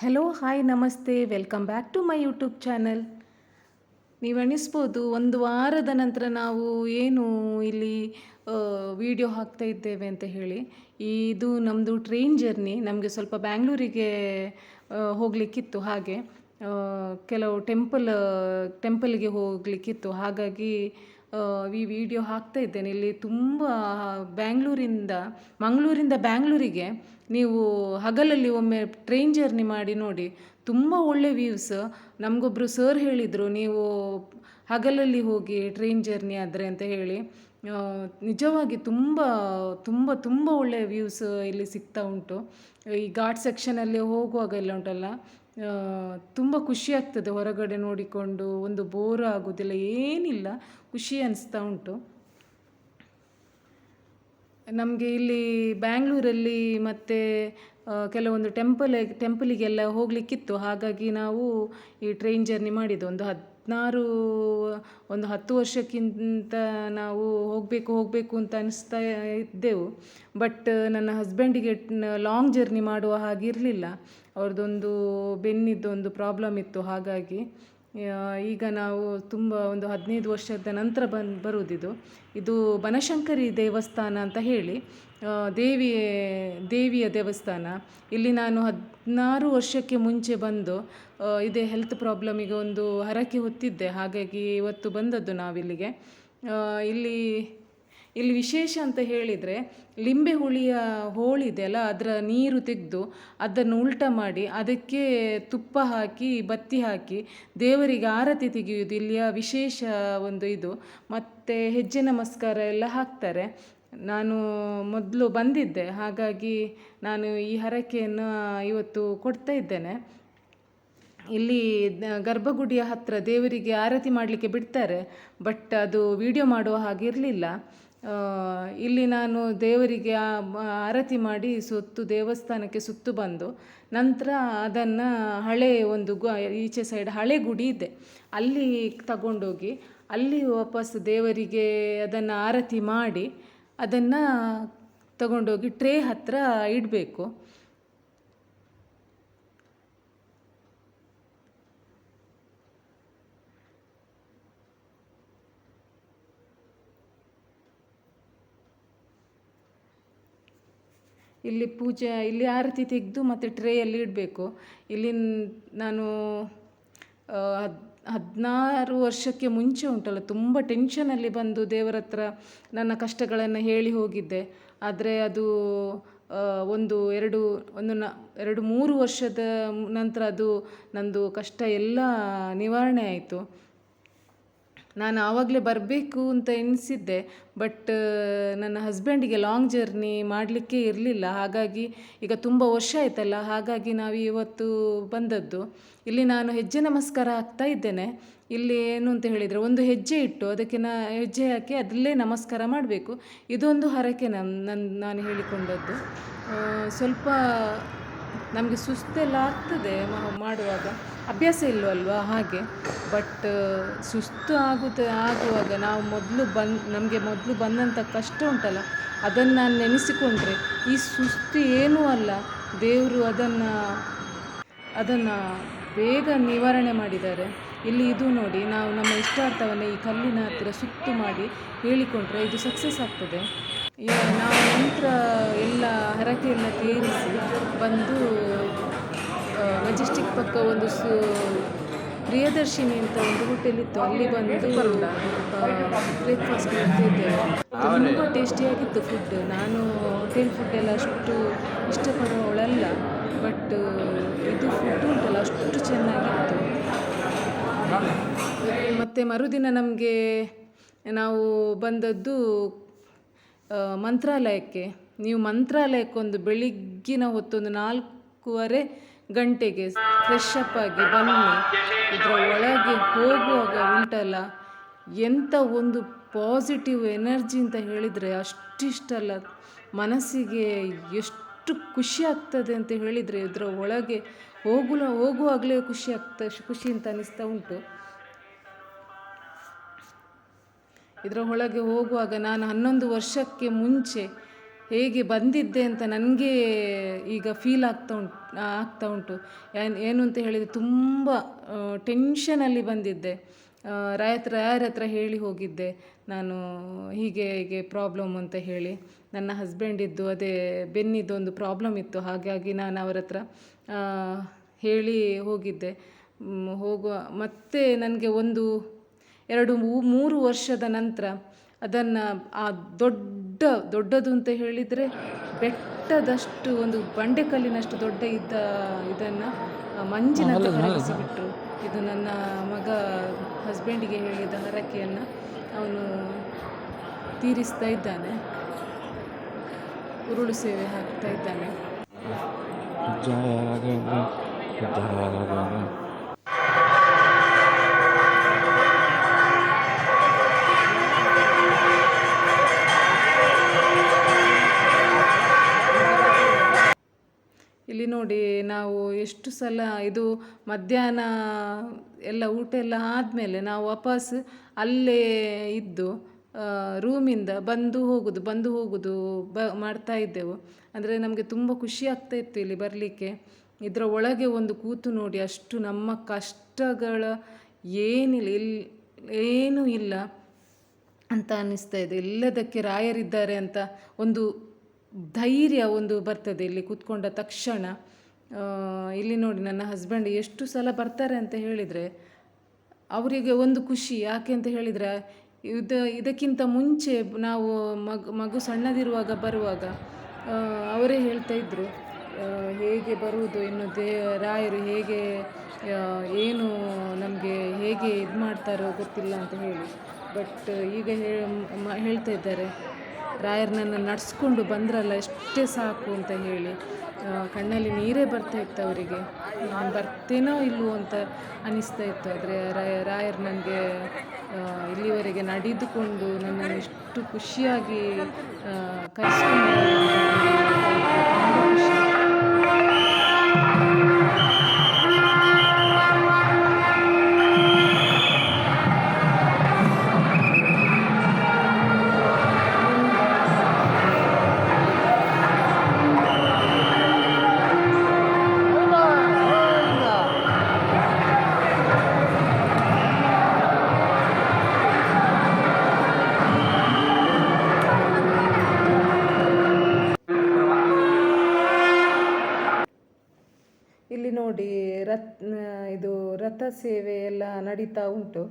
Hello hi ನಮಸ್ತೆ. Welcome back to my YouTube channel ನೀವು ಎಣಿಸ್ಬೋದು, ಒಂದು ವಾರದ ನಂತರ ನಾವು ಏನು ಇಲ್ಲಿ ವಿಡಿಯೋ ಹಾಕ್ತಾ ಇದ್ದೇವೆ ಅಂತ ಹೇಳಿ. ಇದು ನಮ್ಮದು ಟ್ರೈನ್ ಜರ್ನಿ ನಮಗೆ ಸ್ವಲ್ಪ ಬ್ಯಾಂಗ್ಳೂರಿಗೆ ಹೋಗಲಿಕ್ಕಿತ್ತು ಹಾಗೆ. ಕೆಲವು ಟೆಂಪಲ್ ಟೆಂಪಲ್ಗೆ ಹೋಗಲಿಕ್ಕಿತ್ತು. ಹಾಗಾಗಿ ಈ ವಿಡಿಯೋ ಹಾಕ್ತಾ ಇದ್ದೇನೆ. ಇಲ್ಲಿ ತುಂಬ ಬ್ಯಾಂಗ್ಳೂರಿಂದ, ಮಂಗಳೂರಿಂದ ಬ್ಯಾಂಗ್ಳೂರಿಗೆ ನೀವು ಹಗಲಲ್ಲಿ ಒಮ್ಮೆ ಟ್ರೈನ್ ಜರ್ನಿ ಮಾಡಿ ನೋಡಿ. ತುಂಬ ಒಳ್ಳೆ ವ್ಯೂಸ್ ನಮಗೊಬ್ಬರು ಸರ್ ಹೇಳಿದರು, ನೀವು ಹಗಲಲ್ಲಿ ಹೋಗಿ ಟ್ರೈನ್ ಜರ್ನಿ ಆದರೆ ಅಂತ ಹೇಳಿ. ನಿಜವಾಗಿ ತುಂಬ ತುಂಬ ತುಂಬ ಒಳ್ಳೆಯ ವ್ಯೂಸ್ ಇಲ್ಲಿ ಸಿಗ್ತಾ ಉಂಟು. ಈ ಘಾಟ್ ಸೆಕ್ಷನಲ್ಲಿ ಹೋಗುವಾಗ ಎಲ್ಲ ಉಂಟಲ್ಲ? ತುಂಬ ಖುಷಿ ಆಗ್ತದೆ ಹೊರಗಡೆ ನೋಡಿಕೊಂಡು ಒಂದು ಬೋರ್ ಆಗೋದಿಲ್ಲ, ಏನಿಲ್ಲ, ಖುಷಿ ಅನಿಸ್ತಾ ಉಂಟು. ನಮಗೆ ಇಲ್ಲಿ ಬ್ಯಾಂಗ್ಳೂರಲ್ಲಿ ಮತ್ತು ಕೆಲವೊಂದು ಟೆಂಪಲ್ ಟೆಂಪಲಿಗೆಲ್ಲ ಹೋಗಲಿಕ್ಕಿತ್ತು, ಹಾಗಾಗಿ ನಾವು ಈ ಟ್ರೈನ್ ಜರ್ನಿ ಮಾಡಿದ್ದು ಒಂದು ಹದಿನಾರು, ಒಂದು ಹತ್ತು ವರ್ಷಕ್ಕಿಂತ ನಾವು ಹೋಗಬೇಕು ಹೋಗಬೇಕು ಅಂತ ಅನಿಸ್ತಾ ಇದ್ದೆವು. ಬಟ್ ನನ್ನ ಹಸ್ಬೆಂಡಿಗೆ ಲಾಂಗ್ ಜರ್ನಿ ಮಾಡುವ ಹಾಗಿರಲಿಲ್ಲ. ಅವ್ರದ್ದೊಂದು ಬೆನ್ನಿದ್ದೊಂದು ಪ್ರಾಬ್ಲಮ್ ಇತ್ತು ಹಾಗಾಗಿ. ಈಗ ನಾವು ತುಂಬ ಒಂದು ಹದಿನೈದು ವರ್ಷದ ನಂತರ ಬಂದು ಬರುವುದಿದು ಇದು ಬನಶಂಕರಿ ದೇವಸ್ಥಾನ ಅಂತ ಹೇಳಿ ದೇವಿ ದೇವಿಯ ದೇವಸ್ಥಾನ. ಇಲ್ಲಿ ನಾನು ಹದಿನಾರು ವರ್ಷಕ್ಕೆ ಮುಂಚೆ ಬಂದು ಇದೇ ಹೆಲ್ತ್ ಪ್ರಾಬ್ಲಮಿಗೆ ಒಂದು ಹರಕೆ ಹೊತ್ತಿದ್ದೆ. ಹಾಗಾಗಿ ಇವತ್ತು ಬಂದದ್ದು ನಾವಿಲ್ಲಿಗೆ. ಇಲ್ಲಿ ಇಲ್ಲಿ ವಿಶೇಷ ಅಂತ ಹೇಳಿದರೆ ಲಿಂಬೆ ಹುಳಿಯ ಹೋಳಿದೆಯಲ್ಲ, ಅದರ ನೀರು ತೆಗೆದು ಅದನ್ನು ಉಲ್ಟ ಮಾಡಿ ಅದಕ್ಕೆ ತುಪ್ಪ ಹಾಕಿ, ಬತ್ತಿ ಹಾಕಿ ದೇವರಿಗೆ ಆರತಿ ತೆಗೆಯುವುದು ಇಲ್ಲಿಯ ವಿಶೇಷ ಒಂದು ಇದು. ಮತ್ತು ಹೆಜ್ಜೆ ನಮಸ್ಕಾರ ಎಲ್ಲ ಹಾಕ್ತಾರೆ. ನಾನು ಮೊದಲು ಬಂದಿದ್ದೆ, ಹಾಗಾಗಿ ನಾನು ಈ ಹರಕೆಯನ್ನು ಇವತ್ತು ಕೊಡ್ತಾ ಇದ್ದೇನೆ. ಇಲ್ಲಿ ಗರ್ಭಗುಡಿಯ ಹತ್ರ ದೇವರಿಗೆ ಆರತಿ ಮಾಡಲಿಕ್ಕೆ ಬಿಡ್ತಾರೆ, ಬಟ್ ಅದು ವಿಡಿಯೋ ಮಾಡುವ ಹಾಗೆ ಇರಲಿಲ್ಲ. ಇಲ್ಲಿ ನಾನು ದೇವರಿಗೆ ಆರತಿ ಮಾಡಿ ಸುತ್ತು ದೇವಸ್ಥಾನಕ್ಕೆ ಸುತ್ತು ಬಂದು ನಂತರ ಅದನ್ನು ಹಳೆ ಒಂದು ಗು, ಈಚೆ ಸೈಡ್ ಹಳೆ ಗುಡಿ ಇದೆ. ಅಲ್ಲಿ ತಗೊಂಡೋಗಿ ಅಲ್ಲಿ ವಾಪಸ್ ದೇವರಿಗೆ ಅದನ್ನು ಆರತಿ ಮಾಡಿ ಅದನ್ನು ತಗೊಂಡೋಗಿ ಟ್ರೇ ಹತ್ತಿರ ಇಡಬೇಕು. ಇಲ್ಲಿ ಪೂಜೆ, ಇಲ್ಲಿ ಆರತಿ ತೆಗೆದು ಮತ್ತು ಟ್ರೇಯಲ್ಲಿ ಇಡಬೇಕು. ಇಲ್ಲಿ ನಾನು ಹದಿನಾರು ವರ್ಷಕ್ಕೆ ಮುಂಚೆ ಉಂಟಲ್ಲ, ತುಂಬ ಟೆನ್ಷನಲ್ಲಿ ಬಂದು ದೇವರ ಹತ್ರ ನನ್ನ ಕಷ್ಟಗಳನ್ನು ಹೇಳಿ ಹೋಗಿದ್ದೆ. ಆದರೆ ಅದು ಒಂದು ಎರಡು, ಒಂದು ನ, ಎರಡು ಮೂರು ವರ್ಷದ ನಂತರ ಅದು ನನ್ನದು ಕಷ್ಟ ಎಲ್ಲ ನಿವಾರಣೆ ಆಯಿತು. ನಾನು ಆವಾಗಲೇ ಬರಬೇಕು ಅಂತ ಎನಿಸಿದ್ದೆ ಬಟ್ ನನ್ನ ಹಸ್ಬೆಂಡಿಗೆ ಲಾಂಗ್ ಜರ್ನಿ ಮಾಡಲಿಕ್ಕೆ ಇರಲಿಲ್ಲ. ಹಾಗಾಗಿ ಈಗ ತುಂಬ ವರ್ಷ ಆಯ್ತಲ್ಲ, ಹಾಗಾಗಿ ನಾವು ಇವತ್ತು ಬಂದದ್ದು. ಇಲ್ಲಿ ನಾನು ಹೆಜ್ಜೆ ನಮಸ್ಕಾರ ಹಾಕ್ತಾ ಇದ್ದೇನೆ. ಇಲ್ಲಿ ಏನು ಅಂತ ಹೇಳಿದರೆ, ಒಂದು ಹೆಜ್ಜೆ ಇಟ್ಟು ಅದಕ್ಕೆ ನಾ, ಹೆಜ್ಜೆ ಹಾಕಿ ಅದರಲ್ಲೇ ನಮಸ್ಕಾರ ಮಾಡಬೇಕು. ಇದೊಂದು ಹರಕೆ ನನ್ನ ನನ್ನ ನಾನು ಹೇಳಿಕೊಂಡದ್ದು. ಸ್ವಲ್ಪ ನಮಗೆ ಸುಸ್ತೆಲ್ಲ ಆಗ್ತದೆ ಮಾಡುವಾಗ. ಅಭ್ಯಾಸ ಇಲ್ಲವಲ್ವಾ ಹಾಗೆ. ಬಟ್ ಸುಸ್ತು ಆಗುತ್ತೆ, ಆಗುವಾಗ ನಾವು ಮೊದಲು ಬಂದು, ನಮಗೆ ಮೊದಲು ಬಂದಂಥ ಕಷ್ಟ ಉಂಟಲ್ಲ, ಅದನ್ನು ನಾನು ನೆನೆಸಿಕೊಂಡ್ರೆ ಈ ಸುಸ್ತು ಏನೂ ಅಲ್ಲ. ದೇವರು ಅದನ್ನು ಅದನ್ನು ಬೇಗ ನಿವಾರಣೆ ಮಾಡಿದ್ದಾರೆ. ಇಲ್ಲಿ ಇದು ನೋಡಿ, ನಾವು ನಮ್ಮ ಇಷ್ಟಾರ್ಥವನ್ನು ಈ ಕಲ್ಲಿನ ಹತ್ತಿರ ಸುತ್ತು ಮಾಡಿ ಹೇಳಿಕೊಂಡ್ರೆ ಇದು ಸಕ್ಸಸ್ ಆಗ್ತದೆ. ನಾವು ನಂತರ ಎಲ್ಲ ಹರಕೆಯನ್ನು ತೀರಿಸಿ ಬಂದು ಮೆಜೆಸ್ಟಿಕ್ ಪಕ್ಕ ಒಂದು ಸು ಪ್ರಿಯದರ್ಶಿನಿ ಅಂತ ಒಂದು ಹೋಟೆಲ್ ಇತ್ತು. ಅಲ್ಲಿ ಬಂದು ಬ್ರೇಕ್ಫಾಸ್ಟ್ ಮಾಡ್ತಿದ್ದೇವೆ ತುಂಬ ಟೇಸ್ಟಿಯಾಗಿತ್ತು ಫುಡ್ ನಾನು ಹೋಟೆಲ್ ಫುಡ್ ಎಲ್ಲ ಅಷ್ಟು ಇಷ್ಟಪಡುವವಳಲ್ಲ ಬಟ್ ಇದು ಫುಡ್ ಉಂಟಲ್ಲ ಅಷ್ಟು ಚೆನ್ನಾಗಿತ್ತು. ಮತ್ತು ಮರುದಿನ ನಮಗೆ ನಾವು ಬಂದದ್ದು ಮಂತ್ರಾಲಯಕ್ಕೆ. ನೀವು ಮಂತ್ರಾಲಯಕ್ಕೊಂದು ಬೆಳಿಗ್ಗಿನ ಹೊತ್ತೊಂದು ನಾಲ್ಕೂವರೆ ಗಂಟೆಗೆ ಫ್ರೆಶ್ ಅಪ್ ಆಗಿ ಬನ್ನಿ. ಇದರ ಒಳಗೆ ಹೋಗುವಾಗ ಉಂಟಲ್ಲ ಎಂಥ ಒಂದು ಪಾಸಿಟಿವ್ ಎನರ್ಜಿ ಅಂತ ಹೇಳಿದರೆ ಅಷ್ಟಿಷ್ಟಲ್ಲ. ಮನಸ್ಸಿಗೆ ಎಷ್ಟು ಖುಷಿ ಆಗ್ತದೆ ಅಂತ ಹೇಳಿದರೆ ಇದರ ಒಳಗೆ ಹೋಗು ಹೋಗುವಾಗಲೇ ಖುಷಿ ಆಗ್ತಾ, ಖುಷಿ ಅಂತ ಅನ್ನಿಸ್ತಾ ಉಂಟು. ಇದರ ಒಳಗೆ ಹೋಗುವಾಗ ನಾನು ಹನ್ನೊಂದು ವರ್ಷಕ್ಕೆ ಮುಂಚೆ ಹೇಗೆ ಬಂದಿದ್ದೆ ಅಂತ ನನಗೆ ಈಗ ಫೀಲ್ ಆಗ್ತಾ ಉಂಟು ಆಗ್ತಾ ಉಂಟು. ಏನ್- ಅಂತ ಹೇಳಿದರೆ ತುಂಬ ಟೆನ್ಷನಲ್ಲಿ ಬಂದಿದ್ದೆ. ರಾಯತ್ರ ಯಾರ ಹತ್ರ ಹೇಳಿ ಹೋಗಿದ್ದೆ. ನಾನು ಹೀಗೆ ಹೀಗೆ ಪ್ರಾಬ್ಲಮ್ ಅಂತ ಹೇಳಿ. ನನ್ನ ಹಸ್ಬೆಂಡಿದ್ದು ಅದೇ ಬೆನ್ನಿದ್ದು ಒಂದು ಪ್ರಾಬ್ಲಮ್ ಇತ್ತು. ಹಾಗಾಗಿ ನಾನು ಅವರ ಹತ್ರ ಹೇಳಿ ಹೋಗಿದ್ದೆ. ಹೋಗುವ, ಮತ್ತೆ ನನಗೆ ಒಂದು, ಎರಡು ಮೂರು ವರ್ಷದ ನಂತರ ಅದನ್ನು ಆ ದೊಡ್ಡ ದೊಡ್ಡದು ಅಂತ ಹೇಳಿದರೆ ಬೆಟ್ಟದಷ್ಟು ಒಂದು ಬಂಡೆಕಲ್ಲಿನಷ್ಟು ದೊಡ್ಡ ಇದ್ದ ಇದನ್ನು ಮಂಜಿನಂತೆ ಕರಗಿಸಿಬಿಟ್ರು ಇದು ನನ್ನ ಮಗ ಹಸ್ಬೆಂಡಿಗೆ ಹೇಳಿದ ಹರಕೆಯನ್ನು ಅವನು ತೀರಿಸ್ತಾ ಇದ್ದಾನೆ. ಉರುಳು ಸೇವೆ ಹಾಕ್ತಾ ಇದ್ದಾನೆ. ನೋಡಿ ನಾವು ಎಷ್ಟು ಸಲ ಇದು ಮಧ್ಯಾಹ್ನ ಎಲ್ಲ ಊಟ ಎಲ್ಲ ಆದಮೇಲೆ ನಾವು ವಾಪಸ್ ಅಲ್ಲೇ ಇದ್ದು ರೂಮಿಂದ ಬಂದು ಹೋಗುದು ಬಂದು ಹೋಗುದು ಬ, ಮಾಡ್ತಾ ಇದ್ದೆವು. ಅಂದರೆ ನಮಗೆ ತುಂಬ ಖುಷಿ ಆಗ್ತಾ ಇತ್ತು ಇಲ್ಲಿ ಬರಲಿಕ್ಕೆ. ಇದರ ಒಳಗೆ ಒಂದು ಕೂತು ನೋಡಿ ಅಷ್ಟು ನಮ್ಮ ಕಷ್ಟಗಳ ಏನಿಲ್ಲ ಇಲ್ಲಿ ಏನೂ ಇಲ್ಲ ಅಂತ ಅನ್ನಿಸ್ತಾ ಇದೆ. ಎಲ್ಲದಕ್ಕೆ ರಾಯರಿದ್ದಾರೆ ಅಂತ ಒಂದು ಧೈರ್ಯ ಒಂದು ಬರ್ತದೆ ಇಲ್ಲಿ ಕೂತ್ಕೊಂಡ ತಕ್ಷಣ. ಇಲ್ಲಿ ನೋಡಿ ನನ್ನ ಹಸ್ಬೆಂಡ್ ಎಷ್ಟು ಸಲ ಬರ್ತಾರೆ ಅಂತ ಹೇಳಿದರೆ, ಅವರಿಗೆ ಒಂದು ಖುಷಿ, ಯಾಕೆ ಅಂತ ಹೇಳಿದರೆ, ಇದು, ಇದಕ್ಕಿಂತ ಮುಂಚೆ ನಾವು ಮಗು ಮಗು ಸಣ್ಣದಿರುವಾಗ ಬರುವಾಗ ಅವರೇ ಹೇಳ್ತಾ ಇದ್ದರು ಹೇಗೆ ಬರುವುದು ಇನ್ನು ದೇ, ರಾಯರು ಹೇಗೆ ಏನು ನಮಗೆ ಹೇಗೆ ಇದು ಮಾಡ್ತಾರೋ ಗೊತ್ತಿಲ್ಲ ಅಂತ ಹೇಳಿ. ಬಟ್ ಈಗ ಹೇಳ್ತಾ ಇದ್ದಾರೆ. ರಾಯರನ್ನ ನಡೆಸ್ಕೊಂಡು ಬಂದ್ರಲ್ಲ, ಎಷ್ಟೇ ಸಾಕು ಅಂತ ಹೇಳಿ. ಕಣ್ಣಲ್ಲಿ ನೀರೇ ಬರ್ತಾ ಇತ್ತು ಅವರಿಗೆ. ನಾನು ಬರ್ತೇನೋ ಇಲ್ಲವೋ ಅಂತ ಅನ್ನಿಸ್ತಾ ಇತ್ತು. ಆದರೆ ರಾಯ, ರಾಯರು ನನಗೆ ಇಲ್ಲಿವರೆಗೆ ನಡೆದುಕೊಂಡು ನನ್ನನ್ನು ಎಷ್ಟು ಖುಷಿಯಾಗಿ ಕರೆಸ್ಕೊಂಡು ರಥ ಸೇವೆ ಎಲ್ಲ ನಡೀತಾ ಉಂಟು.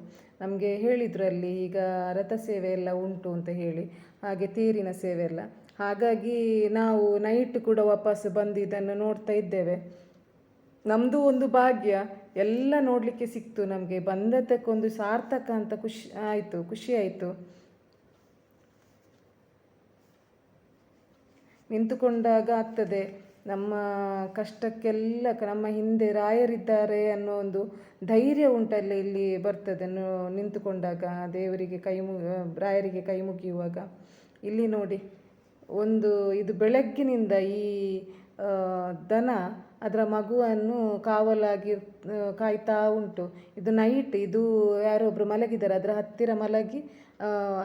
ನಮಗೆ ಹೇಳಿದ್ರಲ್ಲಿ ಈಗ ರಥ ಸೇವೆ ಎಲ್ಲ ಉಂಟು ಅಂತ ಹೇಳಿ, ಹಾಗೆ ತೇರಿನ ಸೇವೆ ಎಲ್ಲ. ಹಾಗಾಗಿ ನಾವು ನೈಟ್ ಕೂಡ ವಾಪಸ್ ಬಂದು ಇದನ್ನು ನೋಡ್ತಾ ಇದ್ದೇವೆ. ನಮ್ಮದು ಒಂದು ಭಾಗ್ಯ, ಎಲ್ಲ ನೋಡಲಿಕ್ಕೆ ಸಿಕ್ತು ನಮಗೆ. ಬಂದದ್ದಕ್ಕೊಂದು ಸಾರ್ಥಕ ಅಂತ ಖುಷಿ, ಆಯಿತು ಖುಷಿ ಆಯಿತು. ನಿಂತುಕೊಂಡಾಗ ಆಗ್ತದೆ. ನಮ್ಮ ಕಷ್ಟಕ್ಕೆಲ್ಲ ನಮ್ಮ ಹಿಂದೆ ರಾಯರಿದ್ದಾರೆ ಅನ್ನೋ ಒಂದು ಧೈರ್ಯ ಉಂಟಲ್ಲ ಇಲ್ಲಿ ಬರ್ತದೆ ನಿಂತುಕೊಂಡಾಗ ದೇವರಿಗೆ ಕೈ ಮು ರಾಯರಿಗೆ ಕೈ ಮುಗಿಯುವಾಗ. ಇಲ್ಲಿ ನೋಡಿ, ಒಂದು ಇದು ಬೆಳಗ್ಗಿನಿಂದ ಈ ದನ ಅದರ ಮಗುವನ್ನು ಕಾವಲಾಗಿ ಕಾಯ್ತಾ ಉಂಟು. ಇದು ನೈಟ್ ಇದು ಯಾರೋ ಒಬ್ಬರು ಮಲಗಿದ್ದಾರೆ, ಅದರ ಹತ್ತಿರ ಮಲಗಿ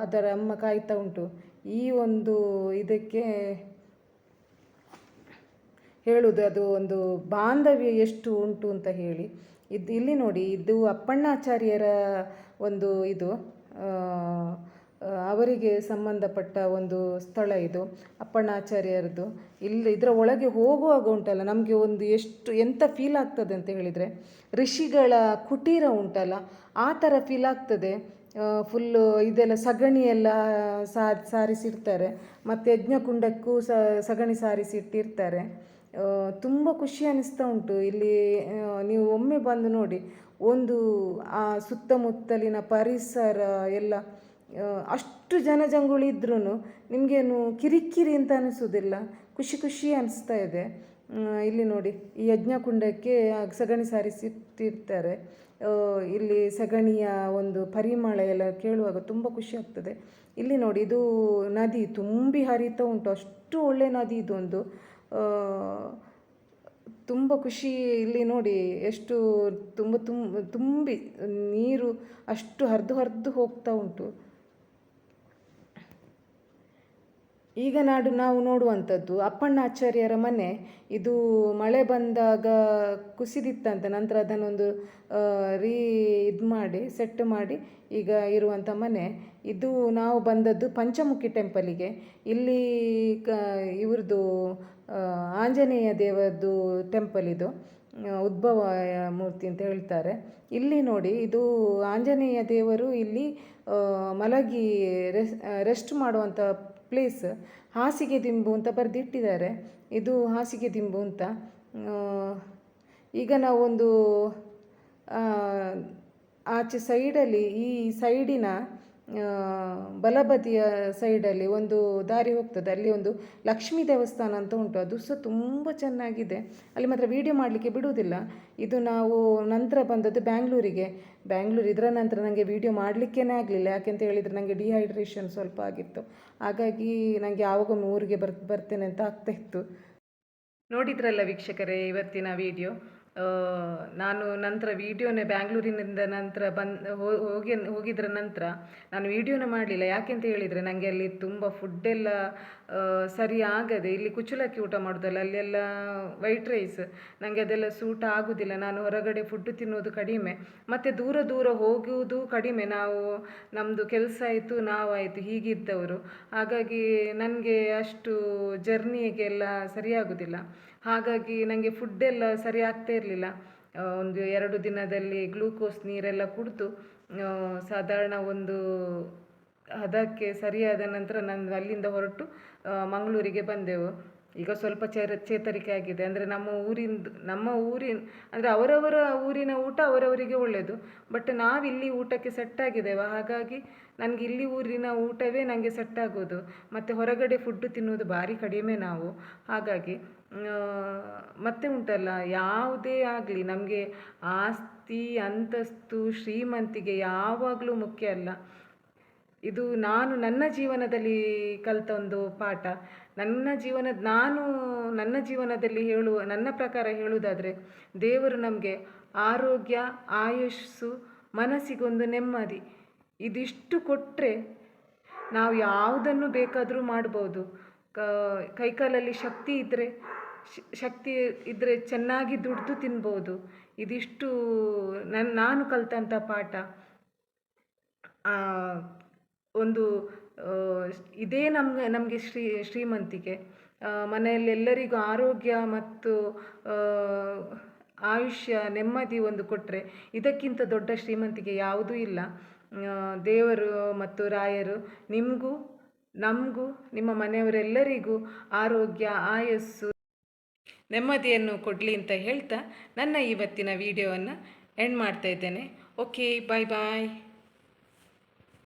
ಅದರ ಅಮ್ಮ ಕಾಯ್ತಾ ಉಂಟು. ಈ ಒಂದು ಇದಕ್ಕೆ ಹೇಳುವುದು ಅದು ಒಂದು ಬಾಂಧವ್ಯ ಎಷ್ಟು ಉಂಟು ಅಂತ ಹೇಳಿ. ಇದು ಇಲ್ಲಿ ನೋಡಿ ಇದು ಅಪ್ಪಣ್ಣಾಚಾರ್ಯರ ಒಂದು ಇದು ಅವರಿಗೆ ಸಂಬಂಧಪಟ್ಟ ಒಂದು ಸ್ಥಳ ಇದು ಅಪ್ಪಣ್ಣಾಚಾರ್ಯರದು ಇಲ್ಲಿ ಇದರ ಒಳಗೆ ಹೋಗುವಾಗ ಉಂಟಲ್ಲ ನಮಗೆ ಒಂದು ಎಷ್ಟು ಎಂಥ ಫೀಲ್ ಆಗ್ತದೆ ಅಂತ ಹೇಳಿದರೆ ಋಷಿಗಳ ಕುಟೀರ ಉಂಟಲ್ಲ ಆ ಥರ ಫೀಲ್ ಆಗ್ತದೆ. ಫುಲ್ಲು ಇದೆಲ್ಲ ಸಗಣಿ ಎಲ್ಲ ಸಾ ಸಾರಿಸಿರ್ತಾರೆ ಮತ್ತು ಯಜ್ಞಕುಂಡಕ್ಕೂ ಸಗಣಿ ಸಾರಿಸಿ ಇಟ್ಟಿರ್ತಾರೆ ಆ, ತುಂಬ ಖುಷಿ ಅನ್ನಿಸ್ತಾ ಉಂಟು. ಇಲ್ಲಿ ನೀವು ಒಮ್ಮೆ ಬಂದು ನೋಡಿ, ಒಂದು, ಆ, ಸುತ್ತಮುತ್ತಲಿನ ಪರಿಸರ ಎಲ್ಲ ಅಷ್ಟು ಜನಜಂಗುಳಿ ಇದ್ರೂ ನಿಮಗೇನು ಕಿರಿಕಿರಿ ಅಂತ ಅನಿಸೋದಿಲ್ಲ ಖುಷಿ ಖುಷಿ ಅನಿಸ್ತಾ ಇದೆ. ಇಲ್ಲಿ ನೋಡಿ, ಈ ಯಜ್ಞಕುಂಡಕ್ಕೆ ಸಗಣಿ ಸಾರಿಸಿಟ್ಟಿರ್ತಾರೆ. ಇಲ್ಲಿ ಸಗಣಿಯ ಒಂದು ಪರಿಮಳ ಎಲ್ಲ ಕೇಳುವಾಗ ತುಂಬ ಖುಷಿ ಆಗ್ತದೆ. ಇಲ್ಲಿ ನೋಡಿ, ಇದು ನದಿ ತುಂಬಿ ಹರಿತಾ ಉಂಟು. ಅಷ್ಟು ಒಳ್ಳೆಯ ನದಿ ಇದೊಂದು. ತುಂಬ ಖುಷಿ ಇಲ್ಲಿ ನೋಡಿ ಎಷ್ಟು ತುಂಬ ತುಂಬ ನೀರು ಅಷ್ಟು ಹರಿದು ಹರಿದು ಹೋಗ್ತಾ ಉಂಟು. ಈಗ ನಾಡು ನಾವು ನೋಡುವಂಥದ್ದು ಅಪ್ಪಣ್ಣ ಆಚಾರ್ಯರ ಮನೆ. ಇದು ಮಳೆ ಬಂದಾಗ ಕುಸಿದಿತ್ತಂತೆ, ನಂತರ ಅದನ್ನೊಂದು ರೀ ಇದು ಮಾಡಿ, ಸೆಟ್ ಮಾಡಿ ಈಗ ಇರುವಂಥ ಮನೆ. ಇದು ನಾವು ಬಂದದ್ದು ಪಂಚಮುಖಿ ಟೆಂಪಲಿಗೆ. ಇಲ್ಲಿ ಕ, ಇವ್ರದ್ದು ಆಂಜನೇಯ ದೇವರದ್ದು ಟೆಂಪಲ್ ಇದು. ಉದ್ಭವ ಮೂರ್ತಿ ಅಂತ ಹೇಳ್ತಾರೆ. ಇಲ್ಲಿ ನೋಡಿ, ಇದು ಆಂಜನೇಯ ದೇವರು ಇಲ್ಲಿ ಮಲಗಿ ರೆಸ್ ರೆಸ್ಟ್ ಮಾಡುವಂಥ ಪ್ಲೇಸ್ ಹಾಸಿಗೆ ದಿಂಬು ಅಂತ ಬರೆದಿಟ್ಟಿದ್ದಾರೆ. ಇದು ಹಾಸಿಗೆ ದಿಂಬು ಅಂತ. ಈಗ ನಾವೊಂದು ಆಚೆ ಸೈಡಲ್ಲಿ ಈ ಸೈಡಿನ ಬಲಬದಿಯ ಸೈಡಲ್ಲಿ ಒಂದು ದಾರಿ ಹೋಗ್ತದೆ. ಅಲ್ಲಿ ಒಂದು ಲಕ್ಷ್ಮೀ ದೇವಸ್ಥಾನ ಅಂತ ಉಂಟು. ಅದು ಸಹ ತುಂಬ ಚೆನ್ನಾಗಿದೆ. ಅಲ್ಲಿ ಮಾತ್ರ ವೀಡಿಯೋ ಮಾಡಲಿಕ್ಕೆ ಬಿಡುವುದಿಲ್ಲ. ಇದು ನಾವು ನಂತರ ಬಂದದ್ದು ಬ್ಯಾಂಗ್ಳೂರಿಗೆ ಬ್ಯಾಂಗ್ಳೂರು ಇದರ ನಂತರ ನನಗೆ ವೀಡಿಯೋ ಮಾಡಲಿಕ್ಕೇ ಆಗಲಿಲ್ಲ. ಯಾಕೆಂತ ಹೇಳಿದರೆ ನನಗೆ ಡಿಹೈಡ್ರೇಷನ್ ಸ್ವಲ್ಪ ಆಗಿತ್ತು. ಹಾಗಾಗಿ ನನಗೆ ಯಾವಾಗೊಮ್ಮೆ ಊರಿಗೆ ಬರ್, ಬರ್ತೇನೆ ಅಂತ ಆಗ್ತಾಯಿತ್ತು ನೋಡಿದ್ರಲ್ಲ ವೀಕ್ಷಕರೇ ಇವತ್ತಿನ ವಿಡಿಯೋ ನಾನು ನಂತರ ವೀಡಿಯೋನೇ ಬ್ಯಾಂಗ್ಳೂರಿನಿಂದ ನಂತರ ಬಂದು ಹೋಗಿ, ಹೋಗಿದ್ರ ನಂತರ ನಾನು ವೀಡಿಯೋನೇ ಮಾಡಲಿಲ್ಲ. ಯಾಕೆಂತ ಹೇಳಿದರೆ ನನಗೆ ಅಲ್ಲಿ ತುಂಬ ಫುಡ್ಡೆಲ್ಲ ಸರಿ ಆಗದೆ, ಇಲ್ಲಿ ಕುಚ್ಚಲಕ್ಕಿ ಊಟ ಮಾಡೋದಲ್ಲ, ಅಲ್ಲೆಲ್ಲ ವೈಟ್ ರೈಸ್ ನನಗೆ ಅದೆಲ್ಲ ಸೂಟ್ ಆಗೋದಿಲ್ಲ. ನಾನು ಹೊರಗಡೆ ಫುಡ್ ತಿನ್ನೋದು ಕಡಿಮೆ. ಮತ್ತು ದೂರ ದೂರ ಹೋಗುವುದು ಕಡಿಮೆ. ನಾವು ನಮ್ಮದು ಕೆಲಸ ಆಯಿತು, ನಾವಾಯಿತು, ಹೀಗಿದ್ದವರು. ಹಾಗಾಗಿ ನನಗೆ ಅಷ್ಟು ಜರ್ನಿಗೆಲ್ಲ ಸರಿಯಾಗೋದಿಲ್ಲ. ಹಾಗಾಗಿ ನನಗೆ ಫುಡ್ಡೆಲ್ಲ ಸರಿ ಆಗ್ತಾ ಇರಲಿಲ್ಲ. ಒಂದು ಎರಡು ದಿನದಲ್ಲಿ ಗ್ಲೂಕೋಸ್ ನೀರೆಲ್ಲ ಕುಡಿದು ಸಾಧಾರಣ ಒಂದು ಹದಕ್ಕೆ ಸರಿಯಾದ ನಂತರ ನಾನು ಅಲ್ಲಿಂದ ಹೊರಟು ಮಂಗಳೂರಿಗೆ ಬಂದೆವು. ಈಗ ಸ್ವಲ್ಪ ಚೇರ, ಚೇತರಿಕೆ ಆಗಿದೆ. ಅಂದರೆ ನಮ್ಮ ಊರಿಂದು, ನಮ್ಮ ಊರಿನ, ಅಂದರೆ ಅವರವರ ಊರಿನ ಊಟ ಅವರವರಿಗೆ ಒಳ್ಳೆಯದು ಬಟ್ ನಾವಿಲ್ಲಿ ಊಟಕ್ಕೆ ಸೆಟ್ ಆಗಿದ್ದೇವೆ. ಹಾಗಾಗಿ ನನಗೆ ಇಲ್ಲಿ ಊರಿನ ಊಟವೇ ನನಗೆ ಸೆಟ್ ಆಗೋದು. ಮತ್ತು ಹೊರಗಡೆ ಫುಡ್ಡು ತಿನ್ನೋದು ಭಾರಿ ಕಡಿಮೆ ನಾವು. ಹಾಗಾಗಿ ಮತ್ತೆ ಉಂಟಲ್ಲ, ಯಾವುದೇ ಆಗಲಿ ನಮಗೆ ಆಸ್ತಿ, ಅಂತಸ್ತು, ಶ್ರೀಮಂತಿಗೆ ಯಾವಾಗಲೂ ಮುಖ್ಯ ಅಲ್ಲ. ಇದು ನಾನು ನನ್ನ ಜೀವನದಲ್ಲಿ ಕಲಿತ ಒಂದು ಪಾಠ. ನನ್ನ ಜೀವನ, ನಾನು ನನ್ನ ಜೀವನದಲ್ಲಿ ಹೇಳುವ, ನನ್ನ ಪ್ರಕಾರ ಹೇಳುವುದಾದರೆ, ದೇವರು ನಮಗೆ ಆರೋಗ್ಯ ಆಯುಷ್ಸು ಮನಸ್ಸಿಗೊಂದು ನೆಮ್ಮದಿ ಇದಿಷ್ಟು ಕೊಟ್ಟರೆ ನಾವು ಯಾವುದನ್ನು ಬೇಕಾದರೂ ಮಾಡ್ಬೋದು. ಕ, ಕೈಕಾಲಲ್ಲಿ ಶಕ್ತಿ ಇದ್ದರೆ ಶಕ್ತಿ ಇದ್ದರೆ ಚೆನ್ನಾಗಿ ದುಡ್ದು ತಿನ್ಬೋದು. ಇದಿಷ್ಟು ನನ್ನ ನಾನು ಕಲಿತಂಥ ಪಾಠ. ಒಂದು ಇದೇ ನಮ್ಗೆ, ನಮಗೆ ಶ್ರೀ, ಶ್ರೀಮಂತಿಕೆ. ಮನೆಯಲ್ಲಿ ಎಲ್ಲರಿಗೂ ಆರೋಗ್ಯ ಮತ್ತು ಆಯುಷ್ಯ ನೆಮ್ಮದಿ ಒಂದು ಕೊಟ್ಟರೆ ಇದಕ್ಕಿಂತ ದೊಡ್ಡ ಶ್ರೀಮಂತಿಕೆ ಯಾವುದೂ ಇಲ್ಲ. ದೇವರು ಮತ್ತು ರಾಯರು ನಿಮಗೂ, ನಮಗೂ, ನಿಮ್ಮ ಮನೆಯವರೆಲ್ಲರಿಗೂ ಆರೋಗ್ಯ, ಆಯಸ್ಸು, ನೆಮ್ಮದಿಯನ್ನು ಕೊಡಲಿ ಅಂತ ಹೇಳ್ತಾ ನನ್ನ ಇವತ್ತಿನ ವಿಡಿಯೋವನ್ನು ಎಂಡ್ ಮಾಡ್ತಾ ಇದ್ದೇನೆ. ಓಕೆ ಬಾಯ್ ಬಾಯ್